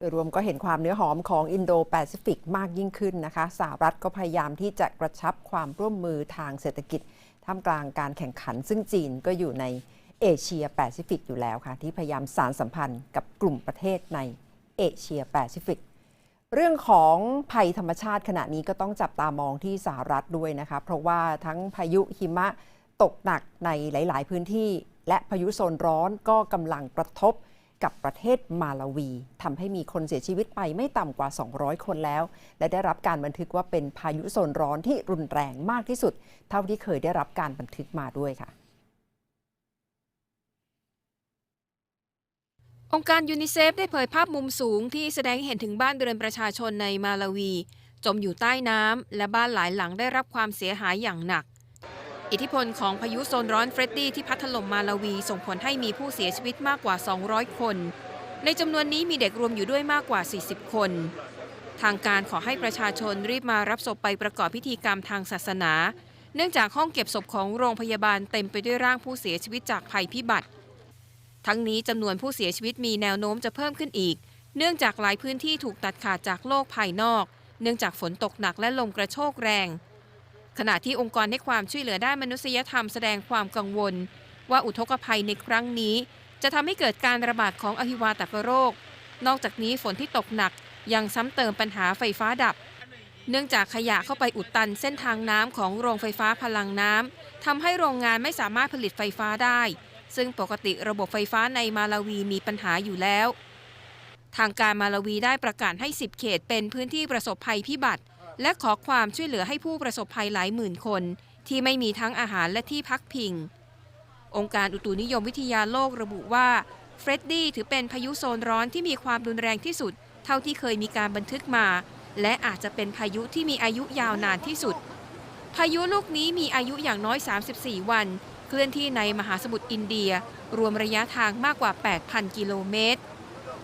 โดยรวมก็เห็นความเนื้อหอมของอินโดแปซิฟิกมากยิ่งขึ้นนะคะสหรัฐก็พยายามที่จะกระชับความร่วมมือทางเศรษฐกิจ ท่ามกลางการแข่งขัน ซึ่งจีนก็อยู่ในเอเชียแปซิฟิกอยู่แล้วค่ะ ที่พยายามสารสัมพันธ์กับกลุ่มประเทศในเอเชียแปซิฟิกเรื่องของภัยธรรมชาติขณะนี้ก็ต้องจับตามองที่สหรัฐด้วยนะคะ เพราะว่าทั้งพายุหิมะตกหนักในหลาย ๆ พื้นที่ และพายุโซนร้อนก็กำลังกระทบ กับประเทศมาลาวีทำให้มีคนเสียชีวิตไปไม่ต่ำกว่า 200 คนแล้ว และได้รับการบันทึกว่าเป็นพายุโซนร้อนที่รุนแรงมากที่สุด เท่าที่เคยได้รับการบันทึกมาด้วยค่ะ องค์การยูนิเซฟได้เผยภาพมุมสูงที่แสดงเห็นถึงบ้านเรือนประชาชนในมาลาวี จมอยู่ใต้น้ำและบ้านหลายหลังได้รับความเสียหายอย่างหนัก อิทธิพลของพายุโซนร้อนเฟรดดี้ที่พัดถล่มมาลาวี ส่งผลให้มีผู้เสียชีวิตมากกว่า 200 คน ในจำนวนนี้มีเด็กรวมอยู่ด้วยมากกว่า 40 คน ทางการขอให้ประชาชนรีบมารับศพไปประกอบพิธีกรรมทางศาสนา เนื่องจากห้องเก็บศพของโรงพยาบาลเต็มไปด้วยร่างผู้เสียชีวิตจากภัยพิบัติ ทั้งนี้จำนวนผู้เสียชีวิตมีแนวโน้มจะเพิ่มขึ้นอีก เนื่องจากหลายพื้นที่ถูกตัดขาดจากโลกภายนอก เนื่องจากฝนตกหนักและลมกระโชกแรง ขณะที่องค์กรให้ความช่วยเหลือด้านมนุษยธรรมแสดงความกังวล ว่าอุทกภัยในครั้งนี้ จะทำให้เกิดการระบาดของอหิวาตกโรค นอกจากนี้ฝนที่ตกหนักยังซ้ำเติมปัญหาไฟฟ้าดับ เนื่องจากขยะเข้าไปอุดตันเส้นทางน้ำของโรงไฟฟ้าพลังน้ำทำให้โรงงานไม่สามารถผลิตไฟฟ้าได้ ซึ่งปกติระบบไฟฟ้าในมาลาวีมีปัญหาอยู่แล้ว ทางการมาลาวีได้ประกาศให้ 10 เขตเป็นพื้นที่ประสบภัยพิบัติ และขอความช่วยเหลือให้ผู้ประสบภัยหลายหมื่นคน ที่ไม่มีทั้งอาหารและที่พักพิง องค์การอุตุนิยมวิทยาโลกระบุว่าเฟรดดี้ถือเป็นพายุโซนร้อนที่มีความรุนแรงที่สุด เท่าที่เคยมีการบันทึกมา และอาจจะเป็นพายุที่มีอายุยาวนานที่สุด พายุลูกนี้มีอายุอย่างน้อย 34 วัน เคลื่อนที่ในมหาสมุทรอินเดีย รวมระยะทางมากกว่า 8,000 กิโลเมตร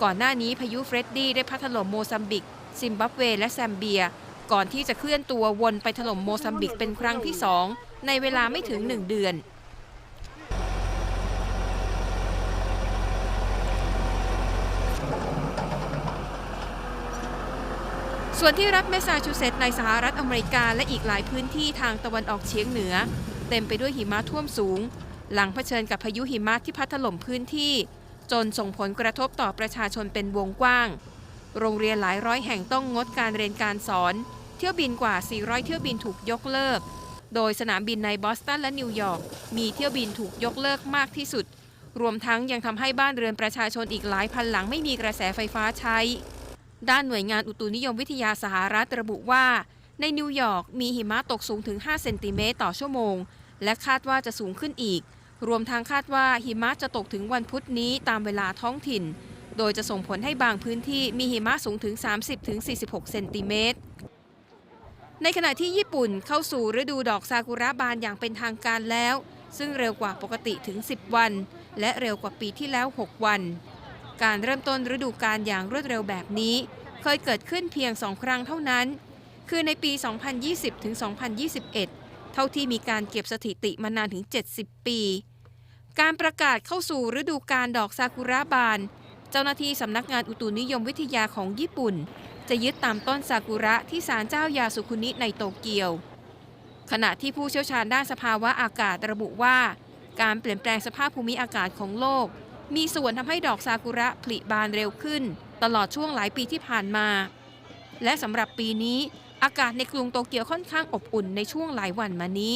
ก่อนหน้านี้พายุเฟรดดี้ได้พัดถล่มโมซัมบิก ซิมบับเว และแซมเบีย ก่อนที่จะเคลื่อนตัววนไปถล่มโมซัมบิกเป็นครั้งที่สองในเวลาไม่ถึง1เดือนส่วนที่รัฐแมสซาชูเซตส์ในสหรัฐอเมริกาและอีกหลายพื้นที่ทางตะวันออกเฉียงเหนือ เต็มไปด้วยหิมะท่วมสูง หลังเผชิญกับพายุหิมะที่พัดถล่มพื้นที่ จนส่งผลกระทบต่อประชาชนเป็นวงกว้าง โรงเรียนหลายร้อยแห่งต้องงดการเรียนการสอน เที่ยวบินกว่า 400 เที่ยวบินถูกยกเลิก โดยสนามบินในบอสตันและนิวยอร์กมีเที่ยวบินถูกยกเลิกมากที่สุด รวมทั้งยังทำให้บ้านเรือนประชาชนอีกหลายพันหลังไม่มีกระแสไฟฟ้าใช้ ด้านหน่วยงานอุตุนิยมวิทยาสหรัฐระบุว่า ในนิวยอร์กมีหิมะตกสูงถึง 5 เซนติเมตรต่อชั่วโมง และคาดว่าจะสูงขึ้นอีก รวมทั้งคาดว่าหิมะจะตกถึงวันพุธนี้ตามเวลาท้องถิ่น โดยจะส่งผลให้บางพื้นที่มีหิมะสูงถึง 30-46 เซนติเมตร ในขณะที่ญี่ปุ่นเข้าสู่ฤดูดอกซากุระบานอย่างเป็นทางการแล้ว ซึ่งเร็วกว่าปกติถึง 10 วัน และเร็วกว่าปีที่แล้ว 6 วัน การเริ่มต้นฤดูกาลอย่างรวดเร็วแบบนี้ เคยเกิดขึ้นเพียงสองครั้งเท่านั้น คือในปี 2020ถึง2021 เท่าที่มีการเก็บสถิติมานานถึง 70 ปี การประกาศเข้าสู่ฤดูกาลดอกซากุระบาน เจ้าหน้าที่สำนักงานอุตุนิยมวิทยาของญี่ปุ่น จะยึดตามต้นซากุระที่ศาลเจ้ายาสุคุนิในโตเกียว ขณะที่ผู้เชี่ยวชาญด้านสภาวะอากาศระบุว่า การเปลี่ยนแปลงสภาพภูมิอากาศของโลก มีส่วนทำให้ดอกซากุระผลิบานเร็วขึ้น ตลอดช่วงหลายปีที่ผ่านมา และสำหรับปีนี้อากาศในกรุงโตเกียวค่อนข้างอบอุ่นในช่วงหลายวันมานี้